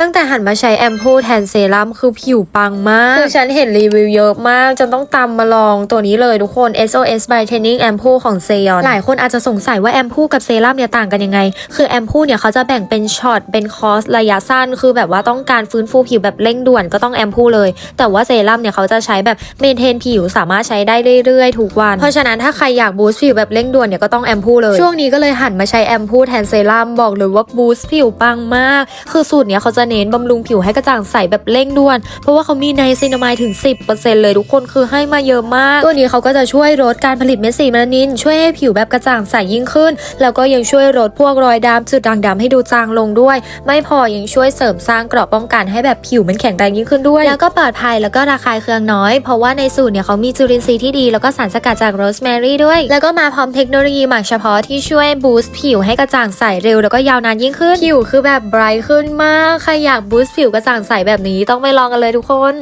ตั้งแต่หันมาใช้แอมพูแทนเซรั่มคือผิวปังมาก คือฉันเห็นรีวิวเยอะมาก จนต้องตามมาลองตัวนี้เลยทุกคน SOS Brightening Ampoule ของเซยอนหลายคนอาจจะสงสัยว่าแอมพูกับเซรั่มเนี่ยต่างกันยังไง คือแอมพูเนี่ยเขาจะแบ่งเป็นช็อตเป็นคอร์สระยะสั้น คือแบบว่าต้องการฟื้นฟูผิวแบบเร่งด่วนก็ต้องแอมพูเลย แต่ว่าเซรั่มเนี่ยเขาจะใช้แบบเมนเทนผิวสามารถใช้ได้เรื่อยๆทุกวัน เพราะฉะนั้นถ้าใครอยากบูสต์ผิวแบบเร่งด่วนเนี่ยก็ต้องแอมพูเลยช่วงนี้ก็เลยหันมาใช้แอมพูแทนเซรั่มบอกเลยว่าบูสต์ผิวปังมาก คือสูตรเนี้ยเขาจะเน้นบำรุงผิวให้กระจ่างใสแบบเร่งด่วน เพราะว่าเขามีไนซินามายถึง 10%เลยทุกคนคือให้มาเยอะมาก ตัวนี้เขาก็จะช่วยลดการผลิตเม็ดสีเมลานิน ช่วยให้ผิวแบบกระจ่างใสยิ่งขึ้น แล้วก็ยังช่วยลดพวกรอยดำจุดด่างดำให้ดูจางลงด้วย ไม่พอยังช่วยเสริมสร้างเกราะป้องกันให้แบบผิวมันแข็งแรงยิ่งขึ้นด้วย แล้วก็ปลอดภัยแล้วก็ราคาเครื่องน้อย เพราะว่าในสูตรเนี่ยเขามีจุลินทรีย์ที่ดีแล้วก็สารสกัดจากโรสแมรี่ด้วย แล้วก็มาพร้อมเทคโนโลยีหมักเฉพาะที่ช่วยบูสต์ผิวให้กระจ่างใสเร็วแล้วก็ยาวนานยิ่งขึ้นผิวคือแบบไบรท์ขึ้นมากใครอยากบูสต์ผิวกระจ่างใสแบบนี้ต้องไปลองกันเลยทุกคน